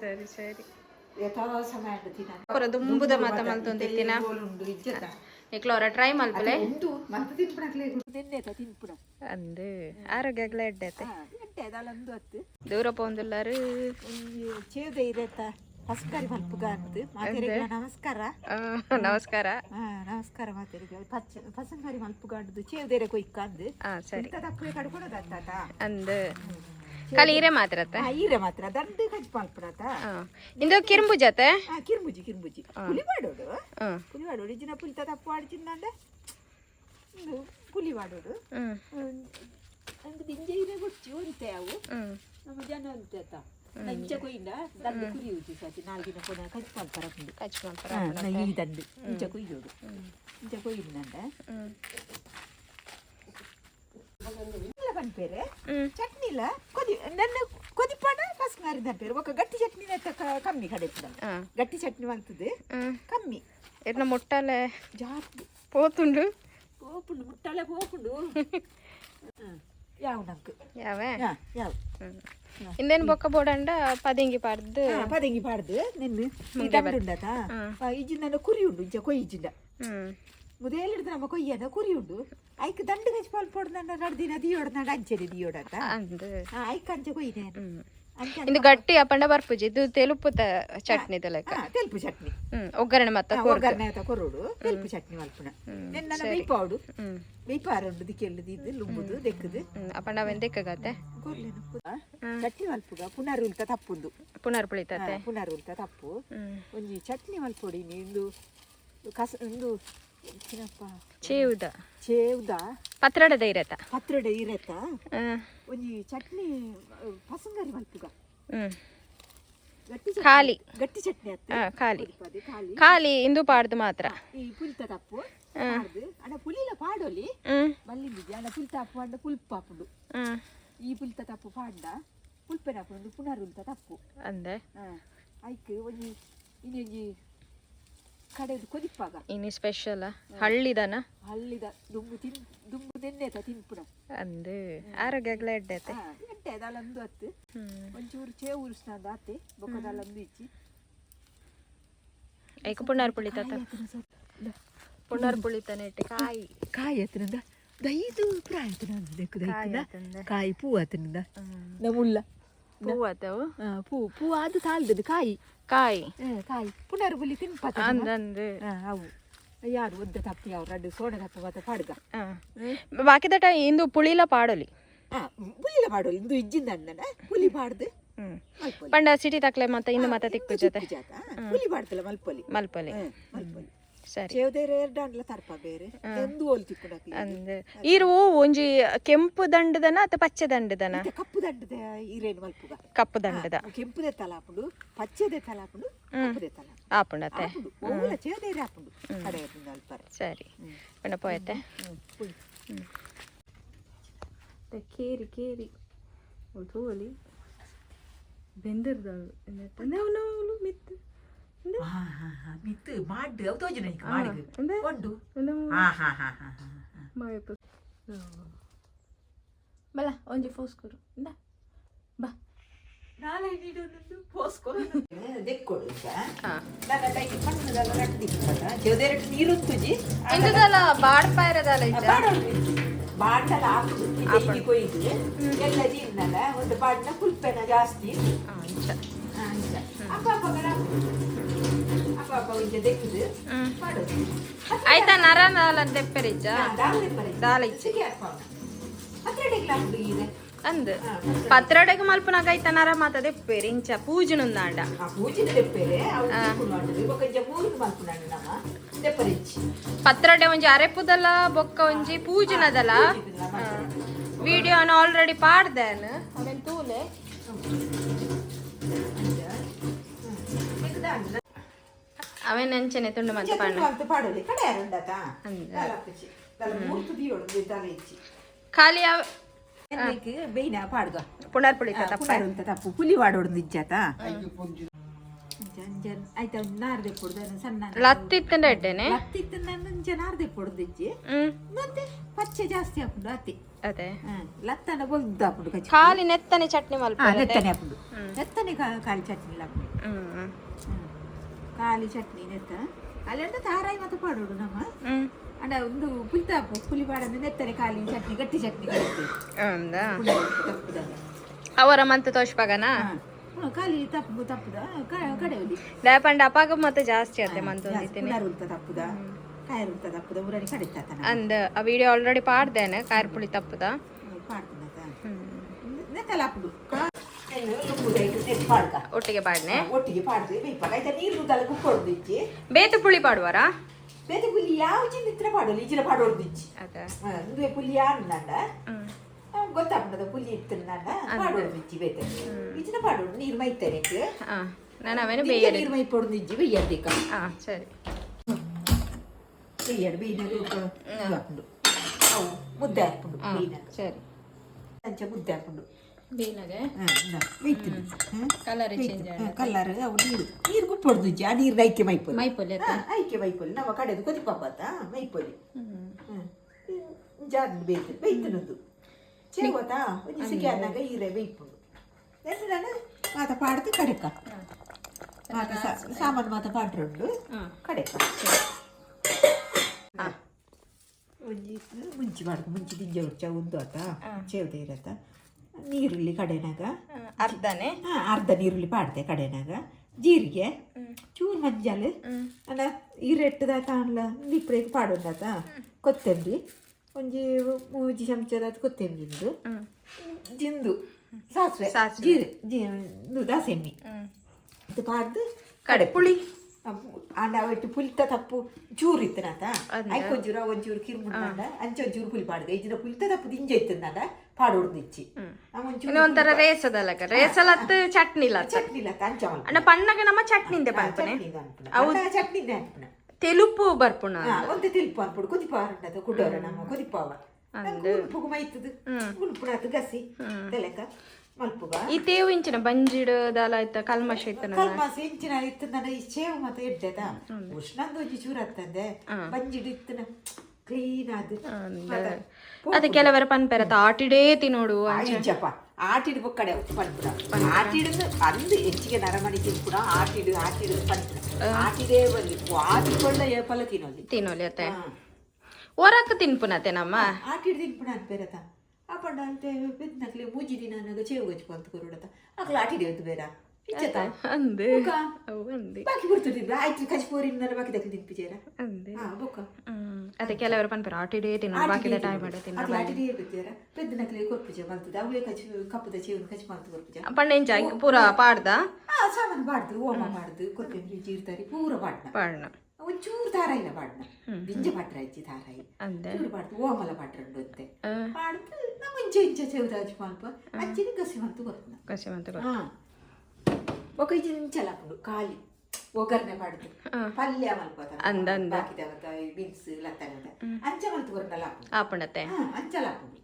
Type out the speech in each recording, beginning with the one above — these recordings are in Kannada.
ಸರಿ. ಸರಿ ಪೂರ ದುಂಬುದ ಮಾತ ಮಲ್ತೊಂದಿತ್ತಿನ ಟ್ರೈ ಮಲ್ಪಲೆ? ಅಂದು ಆರೋಗ್ಯಗ್ಲ ಎಡ್ಡೈತೆ. ದೂರ ಪೋಂದುಲ್ಲಾರು? ಚೇದೆ ಇರತ್ತ ಹಸ್ಕರಿ ಮಲ್ಪುಗ ಅಂತ ನಮಸ್ಕಾರ. ನಮಸ್ಕಾರ. ನಮಸ್ಕಾರ ಮಾತೆರೆಗೆ ಪಚ್ಚ ಪಸಂಗರಿ ಮಲ್ಪುಗ ಅಂದು ಚೇದೇರೆ ಕೊಯ್ಕ ಅಂದು ಸರಿ. ಅಂದು. ಖಾಲಿ ಇರೇ ಮಾತ್ರತ್ತ ಹಾ ಹೀರೆ ಮಾತ್ರ. ದರ್ದು ಕಜ್ಜಿ ಮಲ್ಪುಣತ ಹಾ. ಇಂದು ಕಿರುಂಬು ಜೊತೆ? ಹಾ ಕಿರ್ಮುಜಿ ಕಿರ್ಮುಜಿ ಪುಲಿ ಮಾಡೋಡು ಹ್ಮ್ ಪುಲಿ ಮಾಡೋಡು ಇಜ್ಜಿನ ಪುಲಿತ ತಪ್ಪು ಆಡ್ಚಿಂದಂಡೆ ಪುಲಿ ಮಾಡೋಡು ಹ್ಮ್. ಒಂದು ದಿಂಜೆ ಇದೆ ಗೊಚ್ಚಿ ಒಂತೆ ಅವು. ಹ್ಮ್ ನಮ್ಮ ಜನ ಅಂತೆತ. ನಂಚ ಕೊಯ್ಯಿಂದ ದಂಡು ಕುರಿಯುವುದು ಸತಿ. ನಾಲ್ಕಿನ ಕೊನ ಕಜ್ಜಿ ಮಲ್ಪರಕೊಂಡು ಕಚ್ ಮಾಡ್ತಾರ ಈ ದಂಡು. ಇಂಚ ಕೊಯ್ಯೋಡು ಇಂಚ ಕೊಯ್ಯಿಂದಂಡ ಹ್ಮ್. ಇಲ್ಲ ಬಂದ್ಪೇರೆ ಹ್ಮ್ ಚಟ್ನಿ ಇಲ್ಲ ಕೊದಿ ನನ್ನ ಕೊದಿಪಾಡ ಪಸ್ಕಾರಿ ದಂಪೇರು ఒక ಗಟ್ಟಿ ಚಟ್ನಿ ಕಮ್ಮಿ ಕಡೆ ಕೂಡ ಆ. ಗಟ್ಟಿ ಚಟ್ನಿ ಮಲ್ತದೆ ಹ್ಮ್ ಕಮ್ಮಿ ಇರ್ನ ಮುಟ್ಟಾಲೆ ಜಾಸ್ತಿ పోతుండు పోపుండు ముట్టాలే పోపుండు యావు నాకు యావే యా యావు ఇందేని బొక్క బోడండ పదింగి పడ్దు పదంగి పాడదు నిన్ను ఈ దండు ఉండత ఇజ్జింద కురి മുതയിൽ എടുത്ത് കൊയ്യാന കുരിയുണ്ട് അയക്ക് തണ്ട് വെച്ച് പാൽ പോടുന്ന നടദിന ദിയോടന അഞ്ചരി അയക്ക് അഞ്ച കൊയ്യാൻ ಇದು ಗಟ್ಟಿ ಅಪ್ಪಂಡ ಬರ್ಪುಜಿ ಇದು ತೆಲುಪು ಚಟ್ನಿ ತಲಕ ತೆಲುಪು ಚಟ್ನಿ. ಒಗ್ಗರಣೆ ಮತ್ತ ಒಗ್ಗರಣೆ ಅಂತ ಕೊರೋಡು ತೆಲುಪು ಚಟ್ನಿ ಮಲ್ಪುಣ. ನನ್ನ ಬೇಯ್ಪಾಡು ಬೇಯ್ಪಾರುಂಡು ದಿಕ್ಕೆಲ್ಲು ದಿದ್ದು ಲುಂಬುದು ದೆಕ್ಕದು ಅಪ್ಪಂಡ ಅವೆನ್ ದೆಕ್ಕಗತ್ತೆ ಚಟ್ನಿ ಮಲ್ಪುಗ ಪುನರುಲ್ತ ತಪ್ಪುಂದು ಪುನರ್ ಪುಳಿತತೆ ಪುನರುಲ್ತ ತಪ್ಪು. ಒಂಜಿ ಚಟ್ನಿ ಮಲ್ಪೊಡಿ ನಿಂದು ಕಸ ಒಂದು ಚೇವುದ. ಚೇವುದ. ಪತ್ರಡದ ಇರತ್ತ. ಪತ್ರಡೆ ಇರತ್ತ. ಒಂಜಿ ಚಟ್ನಿ ಪಸಂಗರಿ ಮಲ್ಪುಗ ಖಾಲಿ. ಗಟ್ಟಿ ಚಟ್ನಿ ಅತ್ತ. ಖಾಲಿ. ಖಾಲಿ. ಇಂದು ಪಾಡ್ದು ಮಾತ್ರ. ಈ ಪುಲ್ತ ತಪ್ಪು. ಅಣ್ಣ ಪುಲಿಲ ಪಾಡೋಲಿ. ಮಲ್ಲಿಂದಿದ್ದೆ ಅಣ್ಣ ಪುಲ್ತ ತಪ್ಪು ಅಂಡ ಪುಲ್ಪ ಹಾಪುಂಡು ಈ ಪುಲ್ತ ತಪ್ಪು ಪಾಂಡ ಪುಲ್ಪೆನ ಹಾಪುಂಡು ಪುನರ್ ಉಲ್ತ ತಪ್ಪು. ಅಂದೆ. ಐಕ್ ಒಂಜಿ ಇನ್ನೊಂಜಿ ಕಡೆದು ಕೊದಿಪ್ಪಾಗ ಇನ್ನು ಸ್ಪೆಷಲ್ ಹಳ್ಳಿದನ? ಹಳ್ಳಿದ ದುಂಬು ತಿನ್ ದುಂಬು ನೆನ್ನೆತ ತಿನ್ಪುಣ ಅಂದು ಆರೋಗ್ಯಗ್ಲ ಎಡ್ಡೈತೆ. ಎಂಟೆ ಅದಲ್ಲೊಂದು ಹ್ಮ್. ಒಂಚೂರು ಚೇ ಉರಿಸ್ನಂದ ಆತೆ ಬೊಕ್ಕದಲ್ಲೊಂದು ಇಚ್ಚಿ. ಐಕ ಪುನರ್ ಪುಳಿತತ? ಪುನರ್ ಪುಳಿತನೆ ಇಟ್ಟು. ಕಾಯಿ. ಕಾಯಿ ಹತ್ತಿರಂದ ದೈದು ಪ್ರಾಯ ಕಾಯಿ ಆತಂದೆ. ಕಾಯಿ ಪೂ ಹತ್ತಿರಂದ ನಮುಲ್ಲ ಹೂವು ಆತವು ಪೂ ಪೂ ಅದು ತಾಳ್ದದು ಕಾಯಿ. ಕಾಯಿ. ಕಾಯಿ. ಪುನರ್ ಬುಲಿ ತಿನ್ಪತ ಅಂದಂದು ಅವು. ಯಾರು ಒದ್ದ ತಪ್ಪಿ ಅವ್ರು ರಡ್ಡು ಸೋಡ ತಪ್ಪ ಮತ್ತೆ ಪಾಡ್ಗ ಬಾಕಿ ದಟ ಇಂದು ಪುಳಿಲ ಪಾಡೊಲಿ. ಆ ಪಾಡೋಲಿ ಇಂದು ಇಜ್ಜಿಂದ ಅಂದನ? ಪುಲಿ ಪಾಡ್ದು? ಪಂಡ ಸಿಟಿ ತಕ್ಲೆ ಮತ್ತೆ ಇನ್ನು ಮತ್ತೆ ತಿಕ್ಕು ಜೊತೆ. ಪುಲಿ ಪಾಡ್ತಲ್ಲ ಮಲ್ಪೊಲಿ. ಮಲ್ಪಲಿ. ಹ್ಮ್, ಮಲ್ಪೊಲಿ. ಸರಿ. ಚೇವದೇರೆ ಎರಡು ತರ್ಪ ಬೇರೆ. ಎಂದು ಓಲ್ ತಿಕ್ಕುಡಕ್ಕೆ ಅಂದ್ ಇರು ಒಂಜಿ ಕೆಂಪು ದಂಡದನ ಅಥವಾ ಪಚ್ಚೆ ದಂಡದನ? ಕಪ್ಪು ದಂಡದ ಈರೇನು ಮಲ್ಪುಗ ಕಪ್ಪು ದಂಡದ. ಕೆಂಪುದೆ ತಲಾಪುಂಡು ಪಚ್ಚೆದೆ ತಲಾಪುಂಡು ಕಪ್ಪುದೆ ತಲ ಆಪುಂಡತೆ ಆಪುಂಡು ಓಲ ಚೇವದೇರೆ ಆಪುಂಡು ಕಡೆ ಅಲ್ಪರೆ ಸರಿ. ಪಂಡ ಪೋಯತೆ ಕೇರಿ ಕೇರಿ. ತೋಲಿ ನಾವು ಮಿತ್ತು ಮಿತ್ತು ಮಾಡು ಅವು ತೋಜನ ಈಗ ಮಾಡಿಗೆ ಅಂದೆ? ಉಂಡು ಒಂದು ಹಾ ಹಾ ಹಾ ಹಾ ಹಾ ಮಾಯಪ್ಪ ಬಲ ಒಂಜಿ ಫೋಸ್ಕೊರು ಇಂದ ಬಾ ನಾಳೆ ನೀಡೊಂದು ಪೋಸ್ಕೊರು ದೆಕ್ಕೊಡು ಈಗ ಹಾ ನನ್ನ ಕೈಗೆ ಸಣ್ಣದೆಲ್ಲ ಕಟ್ಟಿದ್ದ ಚೇವದೇರೆ ನೀರು ತುಜಿ ಇಂದದಲ್ಲ ಬಾಡ್ಪ ಇರೋದಲ್ಲ ಇಜ್ಜ ಬಾಂಡಲ ಹಾಕುದು ಇದು ಕೊಯ್ದು ಎಲ್ಲ ತಿನ್ನಲ್ಲ ಒಂದು ಬಾಂಡ ಕುಲ್ಪೆನ ಜಾಸ್ತಿ ಹಾ ಇಂಚ ಆ, ಅಂಚ. ಅಪ್ಪ ಅಪ್ಪ ಕಡ ಅಪ್ಪ ಅಪ್ಪ ಒಂಚೆ ದೆಕ್ಕುದು ಹ್ಮ್ ಮಾಡೋದು ಆಯ್ತಾ ನರ ನಾಲ ತೆಪ್ಪರಿಜ್ಜ ಅಂದ್? ಪತ್ರೊಡೆಗೆ ಮಲ್ಪನಾಗ ಐತ ನರ ಮಾತದೆ ಪೆರಿಂಚ ಪೂಜನುಂದಾಂಡ ಆ ಪೂಜಿನ ದೆಪ್ಪೆರೆ ನಮ್ಮ ದೆಪ್ಪರಿಚ್ಚಿ ಪತ್ರೊಡೆ ಒಂಜಿ ಅರೆಪುದಲ್ಲ ಬೊಕ್ಕ ಒಂಜಿ ಪೂಜನದಲ್ಲ? ವಿಡಿಯೋನ ಆಲ್ರೆಡಿ ಪಾಡ್ದೇನ್ ಅವೆನ್ ತೂಲೆ? ಅವೆನ್ ಅಂಚನೆ ತುಂಡು ಮತ್ತೆ ಖಾಲಿ ಅವ್ ಬೇಯ್ನ ಪಾಡ್ಗ ಪುನರ್ ಪುಳಿತ ತಪ್ಪ ಪುಲಿ ವಾಡೋಡು ನಿಜ್ಜಾತ ಆಯ್ತಾ ನಾರ್ದೆ ಸಣ್ಣ ನಾರ್ದೆ ಇಜ್ಜಿ ಹ್ಮ್ ಮತ್ತೆ ಪಚ್ಚೆ ಜಾಸ್ತಿ ಹಾಕೊಂಡು ಅತಿ ಅದೇ ಲತ್ತನ ಬೊಲ್ದು ಹಾಕೊಂಡು ಕಚ್ಚಿ ಖಾಲಿ ನೆತ್ತನೆ ಚಟ್ನಿ ಮಲ್ಪ ನೆತ್ತನೆ ಹಾಕೊಂಡು ಹ್ಮ್ ನೆತ್ತನೆ ಖಾಲಿ ಚಟ್ನಿ ಖಾಲಿ ಚಟ್ನಿ ನೆತ್ತ ಅಲ್ಲಂತ ತಾರಾಯಿ ಮತ್ತೆ ಪಾಡೋಡು ನಮ್ಮ. ಅಂಡ ಒಂದು ಪುಲ್ತಾಪು ಪುಲಿ ಪಾಡಂದ್ರೆ ನೆತ್ತರೆ ಖಾಲಿ ಚಟ್ನಿ ಗಟ್ಟಿ ಚಟ್ನಿ ಅವರ ಮಂತ್ ತೋಷ್ಪಾಗನ ಖಾಲಿ ತಪ್ಪು ತಪ್ಪುದ. ಕಡೆಯಲ್ಲಿ. ಲೇಪಂಡ ಅಪಾಗ ಮತ್ತೆ ಜಾಸ್ತಿ ಆತೆ ಮಂತ್ ಉಲ್ತ ತಪ್ಪುದ. ಕಾಯರ್ ಉಲ್ತ ತಪ್ಪುದ ಊರಲ್ಲಿ ಕಡಿತಾತ ಅಂದ ಆ ವಿಡಿಯೋ ಆಲ್ರೆಡಿ ಪಾಡ್ದೇನೆ ಕಾಯರ್ ಪುಳಿ ತಪ್ಪುದ? ಪಾಡ್ತದ ನೆತ್ತಲ ಹಾಕುದು ಒಟ್ಟಿಗೆ ಪಾಡ್ನೆ? ಒಟ್ಟಿಗೆ ಪಾಡ್ತೀವಿ. ಬೇಯ್ಪಾಗ ಆಯ್ತಾ? ನೀರು ತಲಗು ಕೊಡ್ದು ಇಚ್ಚಿ. ಬೇತು ಪುಳಿ ಪಾಡುವಾರಾ? ಬೇತೆ ಪುಲಿ ಯಾವ ಚಿಂದಿತ್ರ ಪಾಡೋಲ್ಲ ಈಜಿನ ಪಾಡೋಡ್ದು ಇಚ್ಚಿ. ಅದ. ನುವೆ ಪುಲಿ ಯಾನ್ನಂಡ ಹ್ಮ್. ಗೊತ್ತಾಗ್ಬಿಡದ. ಪುಲಿ ಇತ್ತನ್ನಂಡ ಪಾಡೋಡ್ದು ಇಚ್ಚಿ ಬೇತೆ. ಈಜಿನ ಪಾಡೋಡು ನೀರು ಮೈತಾನೆಕ್ ಹಾ ನಾನು ಅವನು ಬೇಯರಿ ನೀರು ಮೈ ಪೊಡ್ದು ಇಜ್ಜಿ. ಬೆಯ್ಯರ್ದಿಕ್ಕ ಹಾ ಸರಿ. ಬೆಯ್ಯಡು ಬೇಯ್ನಾಗ ಹಾಕೊಂಡು ಅವು ಮುದ್ದೆ ಹಾಕ್ಕೊಂಡು. ಹಾ ಬೇಯ್ನಾಗ ಸರಿ. ಅಂಚೆ ಮುದ್ದೆ ಹಾಕೊಂಡು ಕಲ್ಲರ್ ಅವು ನೀರು ನೀರು ಗುಪ್ಪೊಡ್ದು ಆ ನೀರು ಐಕೆ ಮೈಪೊಲಿ ಮೈಪೊಲಿ ಐಕೆ ಮೈಪೊಲಿ ನಮ್ಮ ಕಡೆದು ಕೊದಿಪಾಪತ್ತ ಮೈಪೊಲಿ ಬೇಯ್ತು ಅನ್ನಾಗ ಈರೆ ಬೇಯ್ಪುಂಡು. ಮಾತ ಪಾಡ್ದು ಕಡೆಕ. ಮಾತ ಸಾಮಾನು ಮಾತ ಪಾಡ್ರುಂಡು. ಕಡೆಕ. ಮುಂಚಿ ಮಾಡ್ಕೊ ಮುಂಚಿ ದಿಂಜ ಉಚ್ಚ ಉದ್ದು ಆತ. ಚೇವದೆ ಇರತ್ತ. ನೀರುಳ್ಳಿ ಕಡೆನಾಗ. ಅರ್ಧನೇ. ಹಾ, ಅರ್ಧ ನೀರುಳ್ಳಿ ಪಾಡ್ದೆ ಕಡೆನಾಗ. ಜೀರಿಗೆ ಚೂರು ಮಂಜಾಲು ಅಲ್ಲ ಈರೆಟ್ಟದ ತಾಣ್ಲ ನಿಪ್ರೇಗೆ ಪಾಡೋದಾತ ಕೊತ್ತಂಬರಿ. ಒಂಜಿ ಮೂಜಿ ಚಮಚದ ಕೊತ್ತಂಬರಿಂದು ಇಂದು. ಜಿಂದು ಸಾಸಿವೆ ಜೀರು ಜಿಂದು ದಾಸೆಮ್ಮಿ ಇದು ಪಾಡ್ದು ಕಡೆ ಪುಳಿ. ಆಂಡ ಒಟ್ಟು ಪುಲ್ತ ತಪ್ಪು ಚೂರು ಇತ್ತನಾತ ಐಕೊಂಜೂರು ಐಕ್ ಒಂಚೂರು ಕಿರು ಕಿರ್ಮುಂಡ ಅಂಚ ಒಂಚೂರು ಪುಲಿ ಪಾಡ್ದೆ. ಇಜಿನ ಪುಲ್ತ ತಪ್ಪು ದಿಂಜ ಇತ್ತಂದ ಒಂಚೂರು ಇನ್ನು ಒಂಥರ ರೇಸದಲ್ಲಕ ರೇಸಲತ್ ಚಟ್ನಿಲ ಚಟ್ನಿಲ ಅಣ್ಣ ಪಣ್ಣಗೆ ನಮ್ಮ ಚಟ್ನಿಂದೆ ಪನ್ಪನೆ ಚಟ್ನಿ ಹಾಕ್ಪುನ ತೆಲುಪು ಬರ್ಪುಣ ಒಂತೆ ತಿಲ್ಪ ಅನ್ಪುಡು ಕುದಿಪಾರಂಟದ ಕುಡೋರ ನಮ್ಮ ಕುದಿಪಾವ. ಉಣುಪುಗು ಮೈತದು ಉಣುಪುಣದು ಗಸಿ. ತೆಲೆಕ ಮಲ್ಪುಗ. ಈ ತೇವು ಇಂಚಿನ ಬಂಜಿಡ್ ದಾಲ ಇತ್ತ ಕಲ್ಮಶ ಇತ್ತನ ಇಂಚಿನ ಇತ್ತಂದ ಈ ಸೇವ್ ಮತ್ತೆ ಇಡ್ಡದ ಉಷ್ಣಂದು ಒಂಜಿ ಚೂರು ಹತ್ತಂದೆ. ಬಂಜಿಡ್ ಇತ್ತನ ಕ್ಲೀನ್ ಆದ್. ಅದ ಕೆಲವರ ಪನ್ಪೆರತ ಆಟಿಡೇ ತಿನ್ನೋಡು ಆಯ್ಚಪ್ಪ ಆಟಿಡು ಬೊಕ್ಕಡೆ ಪಂಪುಡ ಆಟಿಡು ಅಂದು ಹೆಚ್ಚಿಗೆ ನರಮಣಿ ತಿನ್ಪುರ ಆಟಿಡು ಆಟಿಡು ಪಂಪುಡ ಆಟಿಡೇ ಬಲ್ಲಿ ಆಟಿಕೊಳ್ಳ ಏಪಲ ತಿನ್ನೋಲಿ. ತಿನ್ನೋಲಿ ಅತ್ತೆ. ಒರಕ್ ತಿನ್ಪುನತ್ತೆ ನಮ್ಮ. ಆಟಿಡು ತಿನ್ಪುಡ ಅನ್ಪೇರತ ಅಪ್ಪಂಡ ಅಂತೆ ಬೆದ್ನಕ್ಲೆ ಮೂಜಿ ದಿನ ನನಗೆ ಚೇವು ಗಚ್ಕೊ ಅಂತ ಕೊರುಡತ. ಅಕ್ಲ ಆಟಿಡೆ ಅಂತ ಅಂದೆ. ಬೊಕ್ಕ? ಅವು ಅಂದೆ. ಬಾಕಿ ಬಿಡ್ತಿದ್ರು ಆಯ್ತು ಬಾಕಿ ದಕ್ಕ ತಿನ್ಪಿಜೇರ ಅಂದೆ. ಹಾ ಬೊಕ್ಕ. ಹ್ಮ್ ಅದೇ ಕೆಲವರ ಪನ್ಪೆರ ಆಟಿಡೇ ತಿನ್ನೋಡು ಬಾಕಿದ ಟೈಮ್ ಮಾಡ ತಿನ್ನ ಅಕ್ಲ ಆಟಿಡೆ ಕೊರ್ಪಿಜೆ ಕಚ್ ಕಪ್ಪದ ಚೇವು ಕಚ್ ಮಂತ ಕೊರ್ಪಿಜೆ ಪಂಡೆಂಚ ಪೂರ ಪಾಡ್ದ? ಆ ಸಾಮಾನು ಬಾಡ್ದು ಓಮ ಕೊತ್ತಂಬರಿ ಜೀರ್ತಾರಿ ಪೂರ ಬಾಡ್ನ. ಪಾಡ್ನ ಒಂಚೂರು ದಾರ ಇಲ್ಲ ಬಾಡ್ನ. ದಿಂಜ ಪಾಟ್ರ ಅಂದೆ. ಚೂರು ಬಾಡ್ದು ಓಮಲ ಬಾಟ್ರಂಡು ಅಂತೆ. ಆ, ಬಾಡ್ದು ನಮ್ಮ ಇಂಚೆ ಇಂಚೆ ಮಲ್ಪ ಕಸಿ ಮಂತು ಕೊರ್ತನ. ಕಸಿ ಮಂತ ಹಾ. ಬೊಕ ಇಜಿನ ಚಲಾಪುಂಡು ಖಾಲಿ ಒಗ್ಗರಣೆ ಮಾಡುದು ಪಲ್ಯ ಮಲ್ಪದ ಅಂದ ಅಂದ. ಹಾಕಿದವತ್ತ ಬೀನ್ಸ್ ಲತ್ತನೆ ಅಂಚ ಮಲ್ತು ಬರ್ನಲ್ಲ ಆಪಣತೆ ಅಂಚ ಲಾಪುಂಡು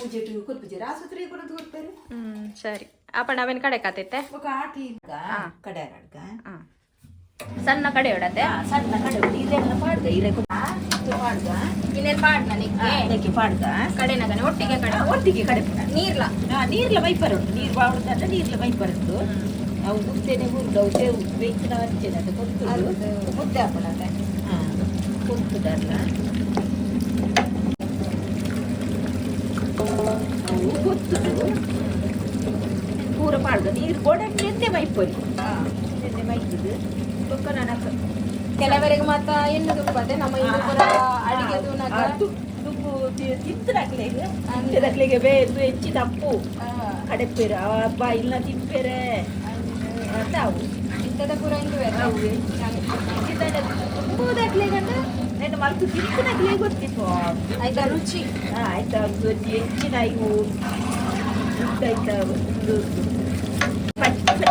ಪೂಜೆಟು ಕೊಲ್ಪುಜೆ ಆಸ್ಪತ್ರೆ ಕೊಡೋದು ಕೊಡ್ತಾರೆ. ಸರಿ. ಆಪಣ ಅವೇನ್ ಕಡೆ ಕಾತೈತೆ? ಬೊಕ ಆಟಿ ಕಡೆ ಕಡೆ ಸಣ್ಣ ಕಡೆ ಇಡತ್ತೆ ಸಣ್ಣ ಕಡೆ ಇರೆಲ್ಲ ಮಾಡ್ದೆ ಇರೆ ಇನ್ನೇನ್ ನಿಕ್ಕೆ ಕಡೆನಾಗನೆ ಒಟ್ಟಿಗೆ ಕಡೆ ಒಟ್ಟಿಗೆ ಕಡೆ ನೀರ್ಲ. ಉಂಟು. ನೀರು ನೀರ್ಲ ಉಂಟು. ಅದು ಕೊತ್ತು ಮುದ್ದೆ ಹಾಂ ಕೊತ್ತುದಲ್ಲ ಅವು ಕೊತ್ತುದು ಪೂರ ಪಾಡ್ದ. ನೀರು ಮೈತದು ಬೊಕ್ಕ ನನಕ ಕೆಲವರಿಗೆ ಮಾತ್ರ ಎಣ್ಣೆ ತುಪ್ಪದೆ ನಮ್ಮ ಇನ್ನು ನಗ ದುಪ್ಪು ತಿಂತದಾಗ್ಲೇಗೆ ತಿಂತದಾಗ್ಲೇಗೆ ಬೇದು ಹೆಚ್ಚಿ ತಪ್ಪು ಕಡೆಪೇರು ಅಬ್ಬ ಇಲ್ಲ ತಿಪ್ಪೇರೆ. ಅಂತ ಅವು. ಇಂಥದ ಪುರ ಇಂದು ಬೇರೆ ಅವು ತುಂಬುದಾಗ್ಲೇಗಂಡ నేను ತಿಂತದಾಗ್ಲೇ ಗೊತ್ತಿತ್ತು. ಆಯ್ತಾ ರುಚಿ? ಆಯ್ತಾ ಒಂದು ಹೆಚ್ಚಿನ ಇವು. ಆಯ್ತಾ ಒಂದು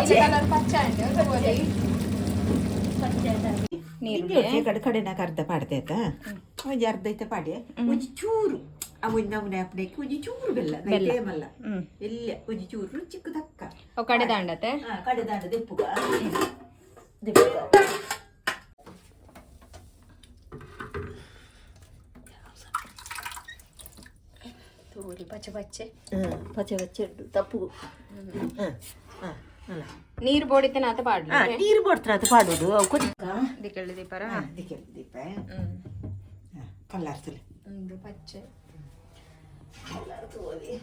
ಕಲರ್ ಪಚ್ಚ ನೀರು ಕಡೆ ಕಡೆ ನಾಗ ಅರ್ಧ ಪಾಡ್ದೈತ ಒಂಜಿ ಅರ್ಧ ಐತೆ ಪಾಡೆ ಒಂಜಿ ಚೂರು ಆ ಒಂಜಿ ನಮ್ನೆ ಅಪ್ಪನೆಕ್ಕೆ ಒಂಜಿ ಚೂರು ಬೆಲ್ಲ ಟೇಮಲ್ಲ ಹ್ಮ್ ಎಲ್ಲ ಒಂಜಿ ಚೂರು ಚಿಕ್ಕ ದಕ್ಕ ಅವು ಕಡೆ ದಾಂಡತೆ ಆ, ಕಡೆ ದಾಂಡ ದೆಪ್ಪುಗ ದೆಪ್ಪುಗ ತೋರಿ ಬಚ ಪಚ್ಚೆ ಪಚ್ಚೆ ಪಚೆ ಪಚ್ಚೆ ಉಂಟು ತಪ್ಪು ಅಲ್ಲ ನೀರ್ ಬೋಡಿತೆ ನಾತ ಪಾಡ್ಲಿ. ನೀರು ಕೊಡ್ತಾರೆ ಅದು ಪಾಡೋದು. ಅವು ಕೊದಿಕ್ಕ ದಿಕ್ಕಳ್ಳಿ ದೀಪರ ದಿಕ್ಕೆ ದೀಪ ಹ್ಮ್. ಕಲ್ಲಾರ್ತಲೆ ಒಂದು ಪಚ್ಚೆ. ಕಲ್ಲಾರ್ತು ಓದಿ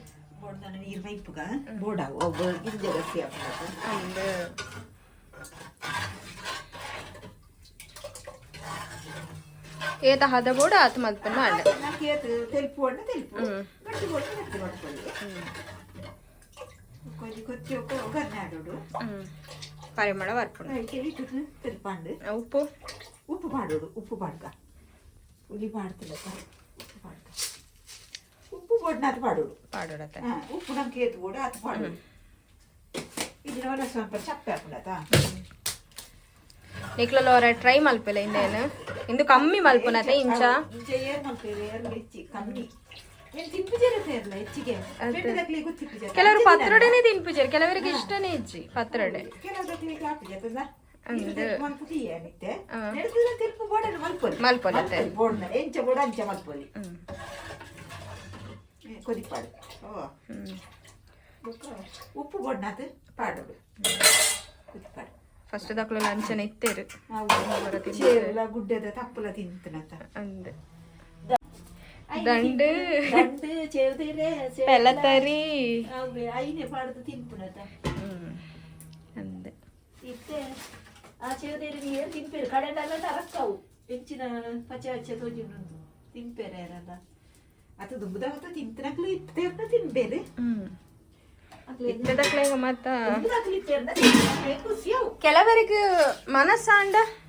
ಬೋಡ್ದಾನ ನೀರು ಮೈಪುಗ. ಬೋಡಾವು ಒಬ್ಬ ಗಿಂಜ ಗಟ್ಟಿ ಆಗ್ತದೆ ಒಂದು ಏತ ಹದ ಬೋಡ ಆತ ಮಲ್ಪನ ಮಾಡ ನಾಲ್ಕು ಏತು ತೆಲ್ಪು ಒಣ್ಣ ತೆಲ್ಪು ಹ್ಮ್. ಗಟ್ಟಿ ಕೊಟ್ಟು ಗಟ್ಟಿ ಮಾಡ್ಕೊಳ್ಳಿ ಕೊಂಚ ಕೊಚ್ಚಿ ಹೋಗಿ ಒಗ್ಗರಣೆ ಆಡೋಡು ಹ್ಮ್ ಪರಿಮಳ ಬರ್ಪುಂಡು ಅದಕ್ಕೆ ಇಟ್ಟು ತೆಲ್ಪಂಡು ಉಪ್ಪು ಉಪ್ಪು ಮಾಡೋಡು ಉಪ್ಪು ಪಾಡ್ಕ ಹುಳಿ ಮಾಡ್ತಿಲ್ಲಪ್ಪ ಉಪ್ಪು ಪಾಡ್ಕ ಉಪ್ಪು ಬೋಡ್ನ ಅದು ಮಾಡೋಡು ಪಾಡೋಡತ್ತೆ ಹಾ, ಉಪ್ಪು ನಮ್ಗೆ ಏತು ಬೋಡು ಅದು ಮಾಡೋಡು ಇದನ್ನ ಒಳ್ಳೆ ಸ್ವಲ್ಪ ಚಪ್ಪೆ ಹಾಕೊಂಡತ ನಿಕ್ಲಲ್ಲಿ ಕೆಲವರು ಪತ್ರೊಡೆನೆ ತಿನ್ಪುಜರ್ ಕೆಲವರಿಗೆ ಇಷ್ಟನೇ ಇಜ್ಜಿ ಪತ್ರೊಡೆ. ಮಲ್ಪೊಲೆ ಉಪ್ಪು ಬೋಡ್ನಾತ್ ಪಾಡೋಡು ಕೊದಿಪಾಡು ಫಸ್ಟ್ ದಕ್ಲು ಲಂಚನ ಇತ್ತೇರು. ಗುಡ್ಡೆದ ತಪ್ಪಲ ತಿಂತನಂತ. ಅಂದ್. ದಂಡು. ದಂಡು ಚೇರ್ದಿರೆ ಪೆಲತರಿ. ಐನೆ ಪಾಡದು ತಿಂಪುನತ ಹ್ಮ್. ಅಂದ್. ಇತ್ತೆ ಆ ಚೇರ್ದಿರೆ ನೀರು ತಿಂಪೇರು ಕಡೆದಲ್ಲ ಅರಕ್ಕವು ಹೆಚ್ಚಿನ ಪಚೆ ಹಚ್ಚೆ ತೋಜಿನುಂಟು ತಿಂಪೇರೆ ಯಾರಲ್ಲ? ಅದು ದುಂಬುದಾಗತ್ತ ತಿಂತನಕ್ಲು ಇತ್ತೇರ್ನ ತಿನ್ಬೇರೆ. ಹ್ಮ್. ಇತ್ತದಕ್ಲೆಗ ಮತ್ತ ದುಂಬುದಾಗ್ಲು ಇತ್ತೇರ್ನ ತಿನ್ಬೇರೆ ಖುಷಿಯವು ಕೆಲವರಿಗೆ ಮನಸ್ಸಾಂಡ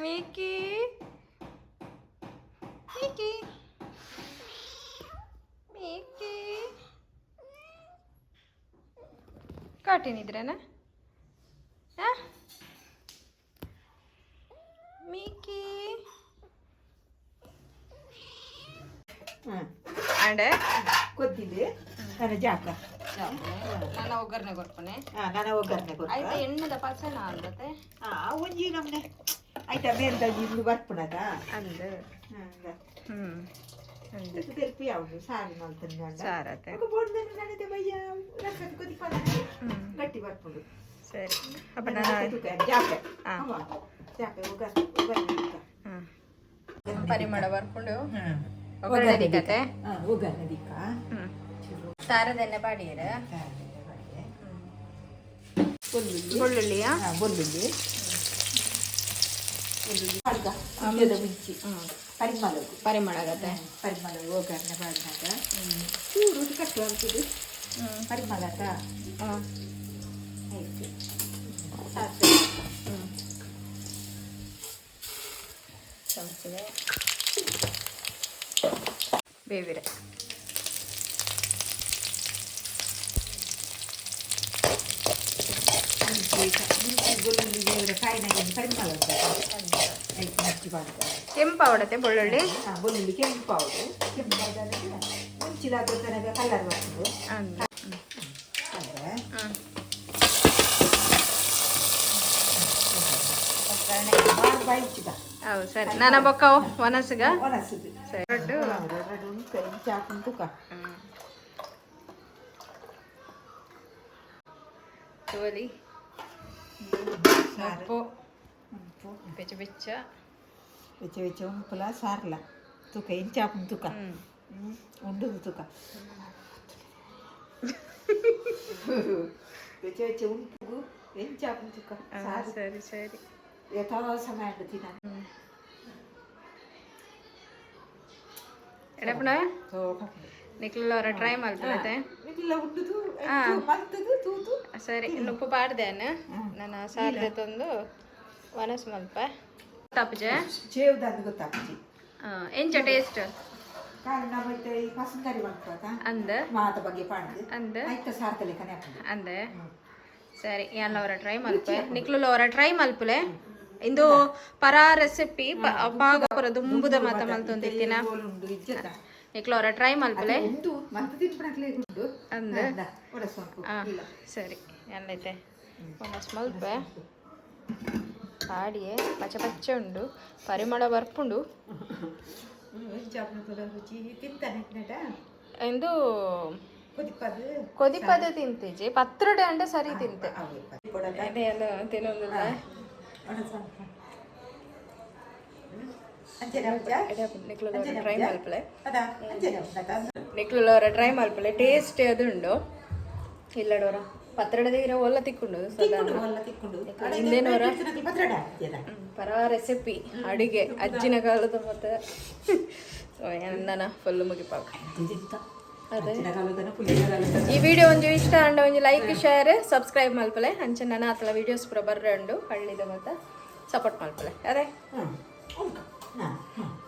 ಮೀಕಿ ಮೀಕಿ ಮೀಕಿ ಕಾಟಿನಿದ್ರೇನ? ಮೀಕಿ ಅಂಡ್ ನನ್ನ ಜಾಕ ನಾನು ಒಗ್ಗರಣೆ ಕೊಡ್ಕೊನೆ ಹಾ ನಾನು ಒಗ್ಗರಣೆ ಆಯ್ತಾ ಕೊಡ್ತೀನಿ ಎಣ್ಣೆದ ಪಲ್ಸನ ಅಂದತೆ ಹಾ ಒಂಜಿ ನಮ್ನೆ. ಆಯ್ತಾ ಬೇರೆ ಇದು ಬರ್ಪುಣದ? ಅಂದ. ಹ್ಮ್ ಅಂದ. ಯಾವುದು? ಸಾರಿ ಮಾಡ್ತಾನೆ ಸಾರತೆ ಬೋಡ್ದನ್ನು ನನಗೆ ಬಯ್ಯ ಗಟ್ಟಿ ಬರ್ಪುಂಡು ಸರಿ. ಅಪ್ಪ ನಾನು ಹಾ. ಅವ, ಜಾಪೆ ಒಗ್ಗರಣೆ ಒಗ್ಗರಣೆ ಪರಿಮಳ ಬರ್ಕೊಂಡು ಒಗ್ಗರಣೆ ಒಗ್ಗರಣೆ ದಿಕ್ಕ. ಸಾರದೆಣ್ಣೆ ಬಾಡಿಯರ ಬೊಲ್ಲುಳ್ಳಿ ಬೆಳ್ಳುಳ್ಳಿಯ ಹಾ, ಬೊಲ್ಲುಳ್ಳಿ ಬೊಲ್ಲುಳ್ಳಿ ಅಡ್ಗ ಮುಂಚೆದ ಮುಂಚಿ ಪರಿಮಳವು ಪರಿಮಳ ಆಗತ್ತೆ ಪರಿಮಳವು ಒಗ್ಗರಣೆ ಮಾಡಿದಾಗ ಚೂರು ಕಟ್ಟು ಅಂತದ್ದು ಹ್ಮ್ ಪರಿಮಳದ ಹ್ಮ್ ಆಯ್ತು ಸಾಕು ಹ್ಮ್ ಚಮಚಗೆ ಬೇವಿರೆ ಬೊಲ್ಲುಳ್ಳಿ ದೇವರ ಕಾಯಿನಾಗೆ ಪರಿಮಳ ಉಂಟು ಆಯ್ತು ಮುಚ್ಚಿ ಮಾಡ್ತಾರೆ ಕೆಂಪು ಅವಡತ್ತೆ ಬೆಳ್ಳುಳ್ಳಿ ಬೆಳ್ಳುಳ್ಳಿ ಕೆಂಪು ಪೌಡು ಕೆಂಪು ಪೌಡರ್ ಅದ್ರ ತನಕ ಕಲರ್ ಬರ್ತದೆ. ಹೌದು ಸರಿ. ನನ್ನ ಬೊಕ್ಕ ಒನಸ್ಗ ಸರಿ. ಎರಡು ಕೈ ಚಾಕುನ್ ತುಕ ಹ್ಮ್. ತೋಲಿ. ഉപ്പ് ഉപ്പ് വെച്ച് വെച്ച വെച്ച് വെച്ച് ഉപ്പില സാറില്ല തുക്ക ഇഞ്ചാപ്പും തുക്ക ഉണ്ട് തുക്ക വെച്ച് വെച്ച് ഉണ്ടു ഇഞ്ചാപ്പും തുക്ക ശരി ശരി എത്ര ദിവസമായിട്ട് തിന്നാൻ എടപ്പണ തോക്കാം ನಿಖಿಲ್ ಅವರ ಟ್ರೈ ಮಾಡ್ತಾರೆ ಸರಿ ಉಪ್ಪು ಪಾಡ್ದೇನ ನನ್ನ ಸಾರ್ದೆ ತಂದು ಒನಸ್ ಮಲ್ಪ ತಪ್ಪಜೆ ಎಂಚ ಟೇಸ್ಟ್ ಅಂದ. ಅಂದ. ಅಂದ. ಸರಿ ಎಲ್ಲ ಟ್ರೈ ಮಲ್ಪೆ? ನಿಖಿಲ್ ಅವರ ಟ್ರೈ ಮಲ್ಪುಲೆ? ಇಂದು ಪರಾ ರೆಸಿಪಿ ಪಾಗ ಪರ ದುಂಬುದ ಮಾತ ಮಲ್ತೊಂದಿತ್ತಿನ ಅವರ ಟ್ರೈ ಮಲ್ಪಲೆ ಅಂದೆ ಆ, ಸರಿ ಎಲ್ಲೈತೆ ಒಂದು ಮಲ್ಪೆ. ಕಾಡಿಯೇ ಪಚ್ಚ ಪಚ್ಚ ಉಂಡು. ಪರಿಮಳ ಬರ್ಪುಂಡು. ಎಂದು? ಕುದಿಪದು ಕೊದಿಪದ ತಿಂತೀಜಿ ಪತ್ರಡೆ ಅಂಡೆ ಸರಿ ತಿಂತೆ. ತಿನ್ನೋದಿಲ್ಲ. ಒಡಸೊಂಪು ಅಂಚೆನ ನಿಕ್ಲು ಟ್ರೈ ಮಲ್ಪಲೆ. ಟೇಸ್ಟ್ ಅದುಂಡು. ಇಲ್ಲಡೋರ ಪತ್ರಡ ತೀರ ಒಲ್ಲ ತಿಕ್ಕೊಂಡು ಹಾಕ್ತಿಯಲ್ಲ ಪರ ರೆಸಿಪಿ ಅಡಿಗೆ ಅಜ್ಜಿನ ಕಾಲದ ಮತ್ತೆ. ನನ್ನ ಫುಲ್ ಮುಗಿಪಾಕ. ಅದೇ. ಈ ವಿಡಿಯೋ ಒಂಜಿ ಇಷ್ಟ ಅಂಡ ಒಂಜಿ ಲೈಕ್ ಶೇರ್ ಸಬ್ಸ್ಕ್ರೈಬ್ ಮಲ್ಪಲೆ. ಅಂಚೆ ನನ್ನ ಆತಲ ವಿಡಿಯೋಸ್ ಪೂರ ಬರ್ರೆ ಉಂಡು ಹಳ್ಳಿದ ಮತ್ತೆ ಸಪೋರ್ಟ್ ಮಲ್ಪಲೆ. ಅದೇ. Ha, ha.